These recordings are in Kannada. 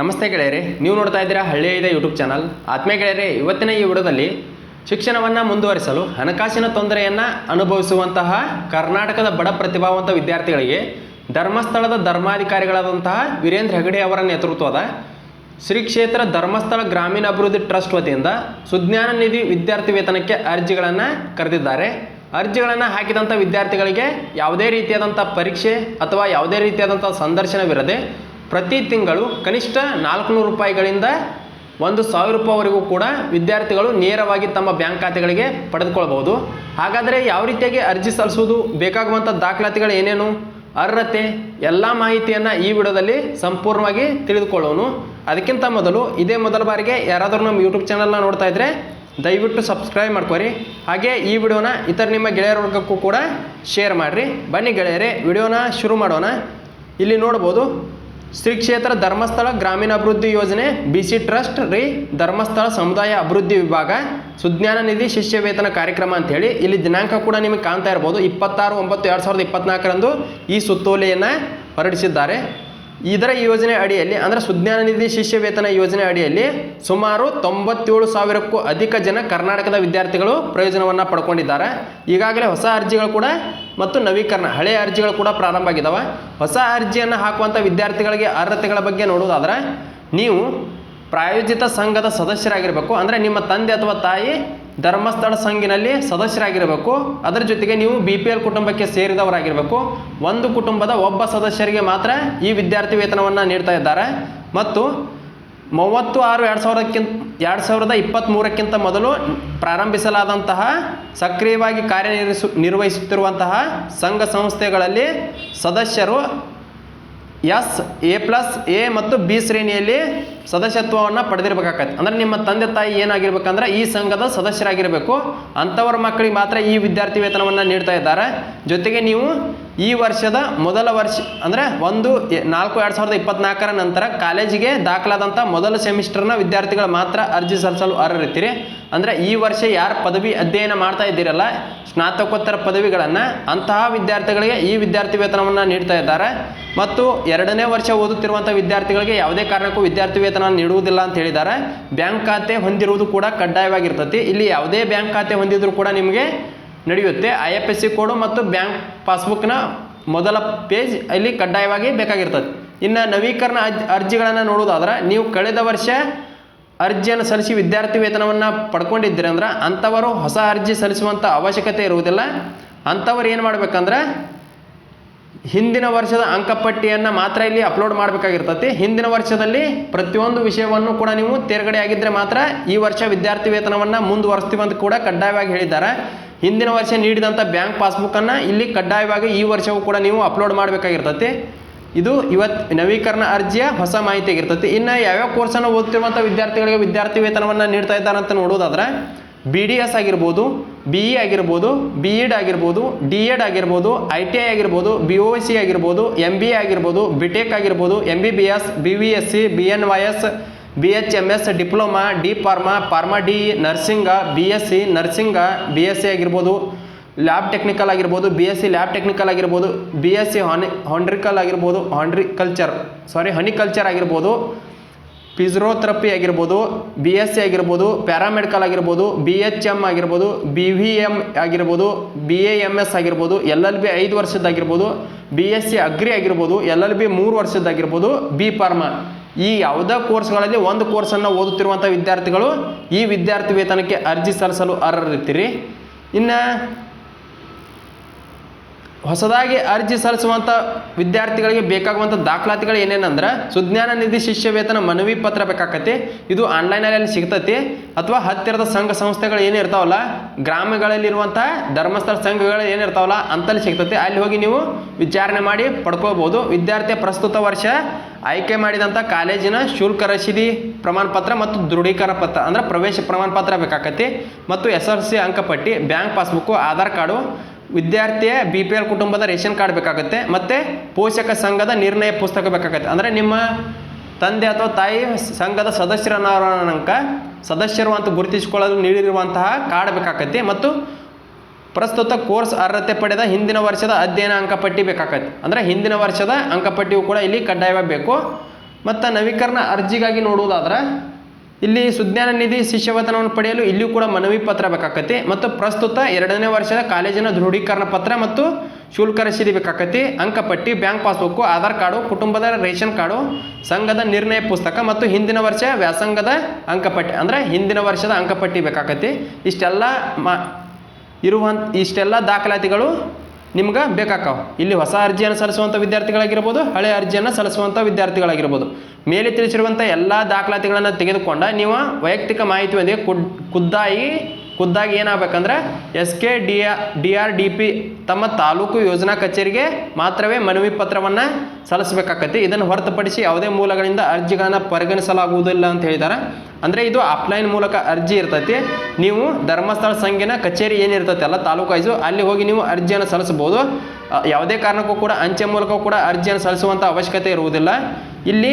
ನಮಸ್ತೆ ಗೆಳೆಯರಿ, ನೀವು ನೋಡ್ತಾ ಇದ್ದೀರಾ ಹಳ್ಳಿಯ ಇದೆ ಯೂಟ್ಯೂಬ್ ಚಾನಲ್. ಆತ್ಮೀಯ ಗೆಳೆಯರೆ, ಇವತ್ತಿನ ಈ ವಿಡಿಯೋದಲ್ಲಿ ಶಿಕ್ಷಣವನ್ನು ಮುಂದುವರಿಸಲು ಹಣಕಾಸಿನ ತೊಂದರೆಯನ್ನು ಅನುಭವಿಸುವಂತಹ ಕರ್ನಾಟಕದ ಬಡ ಪ್ರತಿಭಾವಂತ ವಿದ್ಯಾರ್ಥಿಗಳಿಗೆ ಧರ್ಮಸ್ಥಳದ ಧರ್ಮಾಧಿಕಾರಿಗಳಾದಂತಹ ವೀರೇಂದ್ರ ಹೆಗಡೆ ಅವರ ನೇತೃತ್ವದ ಶ್ರೀ ಕ್ಷೇತ್ರ ಧರ್ಮಸ್ಥಳ ಗ್ರಾಮೀಣ ಅಭಿವೃದ್ಧಿ ಟ್ರಸ್ಟ್ ವತಿಯಿಂದ ಸುಜ್ಞಾನ ನಿಧಿ ವಿದ್ಯಾರ್ಥಿ ವೇತನಕ್ಕೆ ಅರ್ಜಿಗಳನ್ನು ಕರೆದಿದ್ದಾರೆ. ಅರ್ಜಿಗಳನ್ನು ಹಾಕಿದಂಥ ವಿದ್ಯಾರ್ಥಿಗಳಿಗೆ ಯಾವುದೇ ರೀತಿಯಾದಂಥ ಪರೀಕ್ಷೆ ಅಥವಾ ಯಾವುದೇ ರೀತಿಯಾದಂಥ ಸಂದರ್ಶನವಿರದೆ ಪ್ರತಿ ತಿಂಗಳು ಕನಿಷ್ಠ ನಾಲ್ಕುನೂರು ರೂಪಾಯಿಗಳಿಂದ ಒಂದು ಸಾವಿರ ರೂಪಾಯಿವರೆಗೂ ಕೂಡ ವಿದ್ಯಾರ್ಥಿಗಳು ನೇರವಾಗಿ ತಮ್ಮ ಬ್ಯಾಂಕ್ ಖಾತೆಗಳಿಗೆ ಪಡೆದುಕೊಳ್ಬಹುದು. ಹಾಗಾದರೆ ಯಾವ ರೀತಿಯಾಗಿ ಅರ್ಜಿ ಸಲ್ಲಿಸುವುದು ಬೇಕಾಗುವಂಥ ದಾಖಲಾತಿಗಳು ಏನೇನು, ಅರ್ಹತೆ, ಎಲ್ಲ ಮಾಹಿತಿಯನ್ನು ಈ ವಿಡಿಯೋದಲ್ಲಿ ಸಂಪೂರ್ಣವಾಗಿ ತಿಳಿದುಕೊಳ್ಳೋನು. ಅದಕ್ಕಿಂತ ಮೊದಲು ಇದೇ ಮೊದಲ ಬಾರಿಗೆ ಯಾರಾದರೂ ನಮ್ಮ ಯೂಟ್ಯೂಬ್ ಚಾನಲ್ನ ನೋಡ್ತಾ ಇದ್ದರೆ ದಯವಿಟ್ಟು ಸಬ್ಸ್ಕ್ರೈಬ್ ಮಾಡ್ಕೊರಿ. ಹಾಗೆ ಈ ವಿಡಿಯೋನ ಇತರ ನಿಮ್ಮ ಗೆಳೆಯರ ವರ್ಗಕ್ಕೂ ಕೂಡ ಶೇರ್ ಮಾಡಿರಿ. ಬನ್ನಿ ಗೆಳೆಯರೇ, ವಿಡಿಯೋನ ಶುರು ಮಾಡೋಣ. ಇಲ್ಲಿ ನೋಡ್ಬೋದು ಶ್ರೀ ಕ್ಷೇತ್ರ ಧರ್ಮಸ್ಥಳ ಗ್ರಾಮೀಣ ಅಭಿವೃದ್ಧಿ ಯೋಜನೆ ಬಿ ಸಿ ಟ್ರಸ್ಟ್ ರೀ ಧರ್ಮಸ್ಥಳ ಸಮುದಾಯ ಅಭಿವೃದ್ಧಿ ವಿಭಾಗ, ಸುಜ್ಞಾನ ನಿಧಿ ಶಿಷ್ಯ ವೇತನ ಕಾರ್ಯಕ್ರಮ ಅಂತ ಹೇಳಿ ಇಲ್ಲಿ ದಿನಾಂಕ ಕೂಡ ನಿಮಗೆ ಕಾಣ್ತಾ ಇರ್ಬೋದು. ಇಪ್ಪತ್ತಾರು, ಒಂಬತ್ತು, ಎರಡು ಸಾವಿರದ ಇಪ್ಪತ್ನಾಲ್ಕರಂದು ಈ ಸುತ್ತೋಲೆಯನ್ನು ಹೊರಡಿಸಿದ್ದಾರೆ. ಇದರ ಯೋಜನೆ ಅಡಿಯಲ್ಲಿ, ಅಂದರೆ ಸುಜ್ಞಾನ ನಿಧಿ ಶಿಷ್ಯ ವೇತನ ಯೋಜನೆ ಅಡಿಯಲ್ಲಿ ಸುಮಾರು ತೊಂಬತ್ತೇಳು ಸಾವಿರಕ್ಕೂ ಅಧಿಕ ಜನ ಕರ್ನಾಟಕದ ವಿದ್ಯಾರ್ಥಿಗಳು ಪ್ರಯೋಜನವನ್ನು ಪಡ್ಕೊಂಡಿದ್ದಾರೆ. ಈಗಾಗಲೇ ಹೊಸ ಅರ್ಜಿಗಳು ಕೂಡ ಮತ್ತು ನವೀಕರಣ. ಹಳೆಯ ಅರ್ಜಿಗಳು ಕೂಡ ಪ್ರಾರಂಭ ಆಗಿದ್ದಾವೆ ಹೊಸ ಅರ್ಜಿಯನ್ನು ಹಾಕುವಂಥ ವಿದ್ಯಾರ್ಥಿಗಳಿಗೆ ಅರ್ಹತೆಗಳ ಬಗ್ಗೆ ನೋಡುವುದಾದ್ರೆ, ನೀವು ಪ್ರಾಯೋಜಿತ ಸಂಘದ ಸದಸ್ಯರಾಗಿರಬೇಕು. ಅಂದರೆ ನಿಮ್ಮ ತಂದೆ ಅಥವಾ ತಾಯಿ ಧರ್ಮಸ್ಥಳ ಸಂಘಿನಲ್ಲಿ ಸದಸ್ಯರಾಗಿರಬೇಕು. ಅದರ ಜೊತೆಗೆ ನೀವು ಬಿ ಪಿ ಎಲ್ ಕುಟುಂಬಕ್ಕೆ ಸೇರಿದವರಾಗಿರಬೇಕು. ಒಂದು ಕುಟುಂಬದ ಒಬ್ಬ ಸದಸ್ಯರಿಗೆ ಮಾತ್ರ ಈ ವಿದ್ಯಾರ್ಥಿ ವೇತನವನ್ನು ನೀಡ್ತಾ ಇದ್ದಾರೆ. ಮತ್ತು ಮೂವತ್ತು ಆರು ಎರಡು ಸಾವಿರಕ್ಕಿಂತ, ಎರಡು ಸಾವಿರದ ಇಪ್ಪತ್ತ್ಮೂರಕ್ಕಿಂತ ಮೊದಲು ಪ್ರಾರಂಭಿಸಲಾದಂತಹ ಸಕ್ರಿಯವಾಗಿ ಕಾರ್ಯನಿರ್ವಹಿಸು, ನಿರ್ವಹಿಸುತ್ತಿರುವಂತಹ ಸಂಘ ಸಂಸ್ಥೆಗಳಲ್ಲಿ ಸದಸ್ಯರು ಎಸ್, ಎ ಪ್ಲಸ್, ಎ ಮತ್ತು ಬಿ ಶ್ರೇಣಿಯಲ್ಲಿ ಸದಸ್ಯತ್ವವನ್ನು ಪಡೆದಿರಬೇಕಾಗತ್ತೆ. ಅಂದರೆ ನಿಮ್ಮ ತಂದೆ ತಾಯಿ ಏನಾಗಿರ್ಬೇಕಂದ್ರೆ ಈ ಸಂಘದ ಸದಸ್ಯರಾಗಿರಬೇಕು. ಅಂಥವ್ರ ಮಕ್ಕಳಿಗೆ ಮಾತ್ರ ಈ ವಿದ್ಯಾರ್ಥಿ ವೇತನವನ್ನು ನೀಡ್ತಾ ಇದ್ದಾರೆ. ಜೊತೆಗೆ ನೀವು ಈ ವರ್ಷದ ಮೊದಲ ವರ್ಷ, ಅಂದರೆ ಒಂದು ನಾಲ್ಕು ಎರಡು ಸಾವಿರದ ಇಪ್ಪತ್ನಾಲ್ಕರ ನಂತರ ಕಾಲೇಜಿಗೆ ದಾಖಲಾದಂಥ ಮೊದಲ ಸೆಮಿಸ್ಟರ್ನ ವಿದ್ಯಾರ್ಥಿಗಳು ಮಾತ್ರ ಅರ್ಜಿ ಸಲ್ಲಿಸಲು ಅರ್ಹರಿರ್ತೀರಿ ಅಂದರೆ ಈ ವರ್ಷ ಯಾರು ಪದವಿ ಅಧ್ಯಯನ ಮಾಡ್ತಾ ಇದ್ದೀರಲ್ಲ, ಸ್ನಾತಕೋತ್ತರ ಪದವಿಗಳನ್ನು ಅಂತಹ ವಿದ್ಯಾರ್ಥಿಗಳಿಗೆ ಈ ವಿದ್ಯಾರ್ಥಿ ವೇತನವನ್ನು ನೀಡ್ತಾ ಇದ್ದಾರೆ. ಮತ್ತು ಎರಡನೇ ವರ್ಷ ಓದುತ್ತಿರುವಂಥ ವಿದ್ಯಾರ್ಥಿಗಳಿಗೆ ಯಾವುದೇ ಕಾರಣಕ್ಕೂ ವಿದ್ಯಾರ್ಥಿ ವೇತನ ನೀಡುವುದಿಲ್ಲ ಅಂತ ಹೇಳಿದ್ದಾರೆ. ಬ್ಯಾಂಕ್ ಖಾತೆ ಹೊಂದಿರುವುದು ಕೂಡ ಕಡ್ಡಾಯವಾಗಿರ್ತತಿ. ಇಲ್ಲಿ ಯಾವುದೇ ಬ್ಯಾಂಕ್ ಖಾತೆ ಹೊಂದಿದ್ರು ಕೂಡ ನಿಮಗೆ ನಡೆಯುತ್ತೆ. I F S C code ಮತ್ತು ಬ್ಯಾಂಕ್ ಪಾಸ್ಬುಕ್ನ ಮೊದಲ ಪೇಜ್ ಅಲ್ಲಿ ಕಡ್ಡಾಯವಾಗಿ ಬೇಕಾಗಿರ್ತದೆ. ಇನ್ನು ನವೀಕರಣ ಅರ್ಜಿ, ಅರ್ಜಿಗಳನ್ನು ನೋಡೋದಾದ್ರೆ ನೀವು ಕಳೆದ ವರ್ಷ ಅರ್ಜಿಯನ್ನು ಸಲ್ಲಿಸಿ ವಿದ್ಯಾರ್ಥಿ ವೇತನವನ್ನು ಪಡ್ಕೊಂಡಿದ್ದೀರಿ ಅಂದ್ರೆ, ಅಂಥವರು ಹೊಸ ಅರ್ಜಿ ಸಲ್ಲಿಸುವಂಥ ಅವಶ್ಯಕತೆ ಇರುವುದಿಲ್ಲ. ಅಂಥವ್ರು ಏನು ಮಾಡಬೇಕಂದ್ರೆ, ಹಿಂದಿನ ವರ್ಷದ ಅಂಕಪಟ್ಟಿಯನ್ನು ಮಾತ್ರ ಇಲ್ಲಿ ಅಪ್ಲೋಡ್ ಮಾಡಬೇಕಾಗಿರ್ತತಿ. ಹಿಂದಿನ ವರ್ಷದಲ್ಲಿ ಪ್ರತಿಯೊಂದು ವಿಷಯವನ್ನು ಕೂಡ ನೀವು ತೇರ್ಗಡೆ ಆಗಿದ್ದರೆ ಮಾತ್ರ ಈ ವರ್ಷ ವಿದ್ಯಾರ್ಥಿ ವೇತನವನ್ನು ಮುಂದುವರಿಸ್ತೀವಿ ಅಂತ ಕೂಡ ಕಡ್ಡಾಯವಾಗಿ ಹೇಳಿದ್ದಾರೆ. ಹಿಂದಿನ ವರ್ಷ ನೀಡಿದಂಥ ಬ್ಯಾಂಕ್ ಪಾಸ್ಬುಕ್ಕನ್ನು ಇಲ್ಲಿ ಕಡ್ಡಾಯವಾಗಿ ಈ ವರ್ಷವೂ ಕೂಡ ನೀವು ಅಪ್ಲೋಡ್ ಮಾಡಬೇಕಾಗಿರ್ತತಿ. ಇದು ಇವತ್ತು ನವೀಕರಣ ಅರ್ಜಿಯ ಹೊಸ ಮಾಹಿತಿ ಆಗಿರ್ತತಿ ಇನ್ನು ಯಾವ್ಯಾವ ಕೋರ್ಸನ್ನು ಓದ್ತಿರುವಂಥ ವಿದ್ಯಾರ್ಥಿಗಳಿಗೆ ವಿದ್ಯಾರ್ಥಿ ವೇತನವನ್ನು ನೀಡ್ತಾ ಇದ್ದಾರೆ ಅಂತ ನೋಡೋದಾದ್ರೆ ಬಿ ಡಿ ಎಸ್ ಆಗಿರ್ಬೋದು ಬಿ ಇ ಆಗಿರ್ಬೋದು ಬಿ ಇಡ್ ಆಗಿರ್ಬೋದು ಡಿ ಎಡ್ ಆಗಿರ್ಬೋದು ಐ ಟಿ ಐ ಆಗಿರ್ಬೋದು ಬಿ ಒ ಸಿ ಆಗಿರ್ಬೋದು ಎಂ ಬಿ ಎ ಆಗಿರ್ಬೋದು ಬಿ ಟೆಕ್ ಆಗಿರ್ಬೋದು M B B S B V S C B N Y S B H M S diploma, D pharma pharma D nursing B S C nursing B S C ಆಗಿರ್ಬೋದು, ಲ್ಯಾಬ್ ಟೆಕ್ನಿಕಲ್ ಆಗಿರ್ಬೋದು B S C lab technical ಆಗಿರ್ಬೋದು ಬಿ ಎಸ್ ಸಿ ಹಾನಿ, ಹಾಂಡ್ರಿಕಲ್ ಆಗಿರ್ಬೋದು, ಹಾಂಡ್ರಿಕಲ್ಚರ್ ಸಾರಿ ಹನಿಕಲ್ಚರ್ ಆಗಿರ್ಬೋದು ಫಿಸ್ರೋಥೆರಪಿ ಆಗಿರ್ಬೋದು ಬಿ ಎಸ್ ಸಿ ಆಗಿರ್ಬೋದು, ಪ್ಯಾರಾಮೆಡಿಕಲ್ ಆಗಿರ್ಬೋದು ಬಿ ಎಚ್ ಎಂ ಆಗಿರ್ಬೋದು ಬಿ ವಿ ಎಂ ಆಗಿರ್ಬೋದು ಬಿ ಎ ಎಂ ಎಸ್ ಆಗಿರ್ಬೋದು ಎಲ್ ಎಲ್ ಬಿ ಐದು ವರ್ಷದ್ದಾಗಿರ್ಬೋದು ಬಿ ಎಸ್ ಸಿ ಅಗ್ರಿ ಆಗಿರ್ಬೋದು ಎಲ್ ಎಲ್ ಬಿ ಮೂರು ವರ್ಷದ್ದಾಗಿರ್ಬೋದು ಬಿ ಫಾರ್ಮಾ ಈ ಯಾವುದೇ ಕೋರ್ಸ್ಗಳಲ್ಲಿ ಒಂದು ಕೋರ್ಸನ್ನು ಓದುತ್ತಿರುವಂಥ ವಿದ್ಯಾರ್ಥಿಗಳು ಈ ವಿದ್ಯಾರ್ಥಿ ವೇತನಕ್ಕೆ ಅರ್ಜಿ ಸಲ್ಲಿಸಲು ಅರ್ಹರಿರ್ತೀರಿ ಇನ್ನು ಹೊಸದಾಗಿ ಅರ್ಜಿ ಸಲ್ಲಿಸುವಂಥ ವಿದ್ಯಾರ್ಥಿಗಳಿಗೆ ಬೇಕಾಗುವಂಥ ದಾಖಲಾತಿಗಳು ಏನೇನಂದ್ರೆ ಸುಜ್ಞಾನ ನಿಧಿ ಶಿಷ್ಯ ವೇತನ ಮನವಿ ಪತ್ರ ಬೇಕಾಕತಿ, ಇದು ಆನ್ಲೈನಲ್ಲಿ ಸಿಗ್ತತಿ, ಅಥವಾ ಹತ್ತಿರದ ಸಂಘ ಸಂಸ್ಥೆಗಳು ಏನಿರ್ತಾವಲ್ಲ ಗ್ರಾಮಗಳಲ್ಲಿರುವಂಥ ಧರ್ಮಸ್ಥಳ ಸಂಘಗಳು ಏನಿರ್ತಾವಲ್ಲ ಅಂತಲ್ಲಿ ಸಿಗ್ತತಿ, ಅಲ್ಲಿ ಹೋಗಿ ನೀವು ವಿಚಾರಣೆ ಮಾಡಿ ಪಡ್ಕೋಬೋದು. ವಿದ್ಯಾರ್ಥಿ ಪ್ರಸ್ತುತ ವರ್ಷ ಆಯ್ಕೆ ಮಾಡಿದಂಥ ಕಾಲೇಜಿನ ಶುಲ್ಕ ರಸೀದಿ ಪ್ರಮಾಣ ಪತ್ರ ಮತ್ತು ದೃಢೀಕರಣ ಪತ್ರ, ಅಂದರೆ ಪ್ರವೇಶ ಪ್ರಮಾಣ ಪತ್ರ ಬೇಕಾಕತಿ ಮತ್ತು ಎಸ್ ಎಲ್ ಸಿ ಅಂಕಪಟ್ಟಿ, ಬ್ಯಾಂಕ್ ಪಾಸ್ಬುಕ್ಕು ಆಧಾರ್ ಕಾರ್ಡು, ವಿದ್ಯಾರ್ಥಿಯ ಬಿ ಪಿ ಎಲ್ ಕುಟುಂಬದ ರೇಷನ್ ಕಾರ್ಡ್ ಬೇಕಾಗುತ್ತೆ. ಮತ್ತು ಪೋಷಕ ಸಂಘದ ನಿರ್ಣಯ ಪುಸ್ತಕ ಬೇಕಾಗುತ್ತೆ. ಅಂದರೆ ನಿಮ್ಮ ತಂದೆ ಅಥವಾ ತಾಯಿ ಸಂಘದ ಸದಸ್ಯರನ್ನಂಕ ಸದಸ್ಯರು ಅಂತ ಗುರುತಿಸಿಕೊಳ್ಳಲು ನೀಡಿರುವಂತಹ ಕಾರ್ಡ್ ಬೇಕಾಕತಿ ಮತ್ತು ಪ್ರಸ್ತುತ ಕೋರ್ಸ್ ಅರ್ಹತೆ ಪಡೆದ ಹಿಂದಿನ ವರ್ಷದ ಅಧ್ಯಯನ ಅಂಕಪಟ್ಟಿ ಬೇಕಾಗತ್ತೆ. ಅಂದರೆ ಹಿಂದಿನ ವರ್ಷದ ಅಂಕಪಟ್ಟಿಯು ಕೂಡ ಇಲ್ಲಿ ಕಡ್ಡಾಯವಾಗಿ ಬೇಕು. ಮತ್ತು ನವೀಕರಣ ಅರ್ಜಿಗಾಗಿ ನೋಡುವುದಾದ್ರೆ, ಇಲ್ಲಿ ಸುಜ್ಞಾನ ನಿಧಿ ಶಿಷ್ಯವೇತನವನ್ನು ಪಡೆಯಲು ಇಲ್ಲಿಯೂ ಕೂಡ ಮನವಿ ಪತ್ರ ಬೇಕಾಕತಿ ಮತ್ತು ಪ್ರಸ್ತುತ ಎರಡನೇ ವರ್ಷದ ಕಾಲೇಜಿನ ದೃಢೀಕರಣ ಪತ್ರ ಮತ್ತು ಶುಲ್ಕ ರಸೀದಿ ಬೇಕಾಕತಿ ಅಂಕಪಟ್ಟಿ ಬ್ಯಾಂಕ್ ಪಾಸ್ಬುಕ್ಕು ಆಧಾರ್ ಕಾರ್ಡು, ಕುಟುಂಬದ ರೇಷನ್ ಕಾರ್ಡು, ಸಂಘದ ನಿರ್ಣಯ ಪುಸ್ತಕ ಮತ್ತು ಹಿಂದಿನ ವರ್ಷ ವ್ಯಾಸಂಗದ ಅಂಕಪಟ್ಟಿ ಅಂದರೆ ಹಿಂದಿನ ವರ್ಷದ ಅಂಕಪಟ್ಟಿ ಬೇಕಾಕತಿ ಇಷ್ಟೆಲ್ಲ ಮಾ ಇರುವಂಥ ಇಷ್ಟೆಲ್ಲ ದಾಖಲಾತಿಗಳು ನಿಮ್ಗೆ ಬೇಕಾಕಾವ ಇಲ್ಲಿ ಹೊಸ ಅರ್ಜಿಯನ್ನು ಸಲ್ಲಿಸುವಂಥ ವಿದ್ಯಾರ್ಥಿಗಳಾಗಿರ್ಬೋದು, ಹಳೆ ಅರ್ಜಿಯನ್ನು ಸಲ್ಲಿಸುವಂಥ ವಿದ್ಯಾರ್ಥಿಗಳಾಗಿರ್ಬೋದು. ಮೇಲೆ ತಿಳಿಸಿರುವಂಥ ಎಲ್ಲ ದಾಖಲಾತಿಗಳನ್ನು ತೆಗೆದುಕೊಂಡ ನೀವು ವೈಯಕ್ತಿಕ ಮಾಹಿತಿಯೊಂದಿಗೆ ಕುಡ್, ಖುದ್ದಾಗಿ ಖುದ್ದಾಗಿ ಏನಾಗಬೇಕಂದ್ರೆ S K D D R D P ತಮ್ಮ ತಾಲೂಕು ಯೋಜನಾ ಕಚೇರಿಗೆ ಮಾತ್ರವೇ ಮನವಿ ಪತ್ರವನ್ನು ಸಲ್ಲಿಸಬೇಕಾಗತ್ತೆ. ಇದನ್ನು ಹೊರತುಪಡಿಸಿ ಯಾವುದೇ ಮೂಲಗಳಿಂದ ಅರ್ಜಿಗಳನ್ನು ಪರಿಗಣಿಸಲಾಗುವುದಿಲ್ಲ ಅಂತ ಹೇಳಿದ್ದಾರೆ ಅಂದರೆ ಇದು ಅಪ್ಲೈನ್ ಮೂಲಕ ಅರ್ಜಿ ಇರ್ತೈತಿ. ನೀವು ಧರ್ಮಸ್ಥಳ ಸಂಘಿನ ಕಚೇರಿ ಏನಿರ್ತೈತೆ ಅಲ್ಲ ತಾಲೂಕು ಅಲ್ಲಿ ಹೋಗಿ ನೀವು ಅರ್ಜಿಯನ್ನು ಸಲ್ಲಿಸ್ಬೋದು ಯಾವುದೇ ಕಾರಣಕ್ಕೂ ಕೂಡ ಅಂಚೆ ಮೂಲಕ ಕೂಡ ಅರ್ಜಿಯನ್ನು ಸಲ್ಲಿಸುವಂಥ ಅವಶ್ಯಕತೆ ಇರುವುದಿಲ್ಲ. ಇಲ್ಲಿ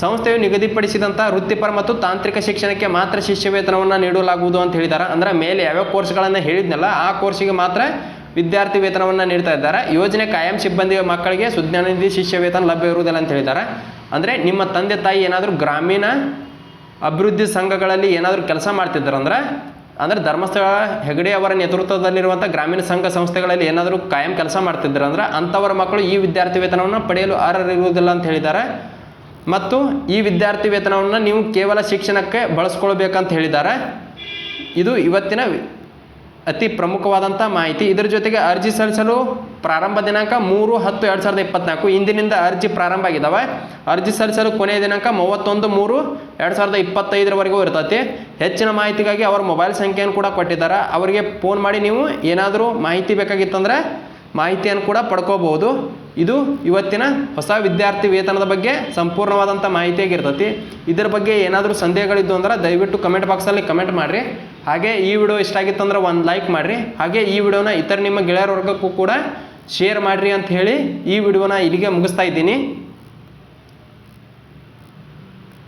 ಸಂಸ್ಥೆಯು ನಿಗದಿಪಡಿಸಿದಂಥ ವೃತ್ತಿಪರ ಮತ್ತು ತಾಂತ್ರಿಕ ಶಿಕ್ಷಣಕ್ಕೆ ಮಾತ್ರ ಶಿಷ್ಯವೇತನವನ್ನು ನೀಡಲಾಗುವುದು ಅಂತ ಹೇಳಿದ್ದಾರೆ ಅಂದರೆ ಮೇಲೆ ಯಾವ್ಯಾವ ಕೋರ್ಸ್ಗಳನ್ನು ಹೇಳಿದ್ನಲ್ಲ, ಆ ಕೋರ್ಸಿಗೆ ಮಾತ್ರ ವಿದ್ಯಾರ್ಥಿ ವೇತನವನ್ನು ನೀಡ್ತಾ ಇದ್ದಾರೆ. ಯೋಜನೆ ಕಾಯಂ ಸಿಬ್ಬಂದಿ ಮಕ್ಕಳಿಗೆ ಸುಜ್ಞಾನ ನಿಧಿ ಶಿಷ್ಯ ವೇತನ ಲಭ್ಯ ಇರುವುದಿಲ್ಲ ಅಂತ ಹೇಳಿದ್ದಾರೆ ಅಂದರೆ ನಿಮ್ಮ ತಂದೆ ತಾಯಿ ಏನಾದರೂ ಗ್ರಾಮೀಣ ಅಭಿವೃದ್ಧಿ ಸಂಘಗಳಲ್ಲಿ ಏನಾದರೂ ಕೆಲಸ ಮಾಡ್ತಿದ್ದಾರಂದ್ರೆ, ಅಂದರೆ ಧರ್ಮಸ್ಥಳ ಹೆಗಡೆ ಅವರ ನೇತೃತ್ವದಲ್ಲಿರುವಂಥ ಗ್ರಾಮೀಣ ಸಂಘ ಸಂಸ್ಥೆಗಳಲ್ಲಿ ಏನಾದರೂ ಕಾಯಂ ಕೆಲಸ ಮಾಡ್ತಿದ್ದಾರಂದ್ರೆ ಅಂಥವರ ಮಕ್ಕಳು ಈ ವಿದ್ಯಾರ್ಥಿ ವೇತನವನ್ನು ಪಡೆಯಲು ಅರ್ಹರಿರುವುದಿಲ್ಲ ಅಂತ ಹೇಳಿದ್ದಾರೆ. ಮತ್ತು ಈ ವಿದ್ಯಾರ್ಥಿ ವೇತನವನ್ನು ನೀವು ಕೇವಲ ಶಿಕ್ಷಣಕ್ಕೆ ಬಳಸ್ಕೊಳ್ಬೇಕಂತ ಹೇಳಿದ್ದಾರೆ. ಇದು ಇವತ್ತಿನ ಅತಿ ಪ್ರಮುಖವಾದಂಥ ಮಾಹಿತಿ. ಇದರ ಜೊತೆಗೆ ಅರ್ಜಿ ಸಲ್ಲಿಸಲು ಪ್ರಾರಂಭ ದಿನಾಂಕ ಮೂರು ಹತ್ತು ಎರಡು ಸಾವಿರದ ಇಪ್ಪತ್ನಾಲ್ಕು. ಇಂದಿನಿಂದ ಅರ್ಜಿ ಪ್ರಾರಂಭ ಆಗಿದ್ದಾವೆ ಅರ್ಜಿ ಸಲ್ಲಿಸಲು ಕೊನೆಯ ದಿನಾಂಕ ಮೂವತ್ತೊಂದು ಮೂರು ಎರಡು ಸಾವಿರದ ಇಪ್ಪತ್ತೈದರವರೆಗೂ ಇರ್ತೈತಿ. ಹೆಚ್ಚಿನ ಮಾಹಿತಿಗಾಗಿ ಅವರ ಮೊಬೈಲ್ ಸಂಖ್ಯೆಯನ್ನು ಕೂಡ ಕೊಟ್ಟಿದ್ದಾರೆ. ಅವರಿಗೆ ಫೋನ್ ಮಾಡಿ ನೀವು ಏನಾದರೂ ಮಾಹಿತಿ ಬೇಕಾಗಿತ್ತಂದರೆ ಮಾಹಿತಿಯನ್ನು ಕೂಡ ಪಡ್ಕೋಬಹುದು. ಇದು ಇವತ್ತಿನ ಹೊಸ ವಿದ್ಯಾರ್ಥಿ ವೇತನದ ಬಗ್ಗೆ ಸಂಪೂರ್ಣವಾದಂಥ ಮಾಹಿತಿಯಾಗಿರ್ತತಿ ಇದರ ಬಗ್ಗೆ ಏನಾದರೂ ಸಂದೇಹಗಳಿದ್ದು ಅಂದ್ರೆ ದಯವಿಟ್ಟು ಕಮೆಂಟ್ ಬಾಕ್ಸಲ್ಲಿ ಕಮೆಂಟ್ ಮಾಡಿರಿ. ಹಾಗೆ ಈ ವಿಡಿಯೋ ಇಷ್ಟ ಆಗಿತ್ತಂದ್ರೆ ಒಂದು ಲೈಕ್ ಮಾಡಿರಿ. ಹಾಗೆ ಈ ವಿಡಿಯೋನ ಇತರ ನಿಮ್ಮ ಗೆಳೆಯರ ವರ್ಗಕ್ಕೂ ಕೂಡ ಶೇರ್ ಮಾಡಿರಿ ಅಂತ ಹೇಳಿ ಈ ವಿಡಿಯೋನ ಇಲ್ಲಿಗೆ ಮುಗಿಸ್ತಾ ಇದ್ದೀನಿ.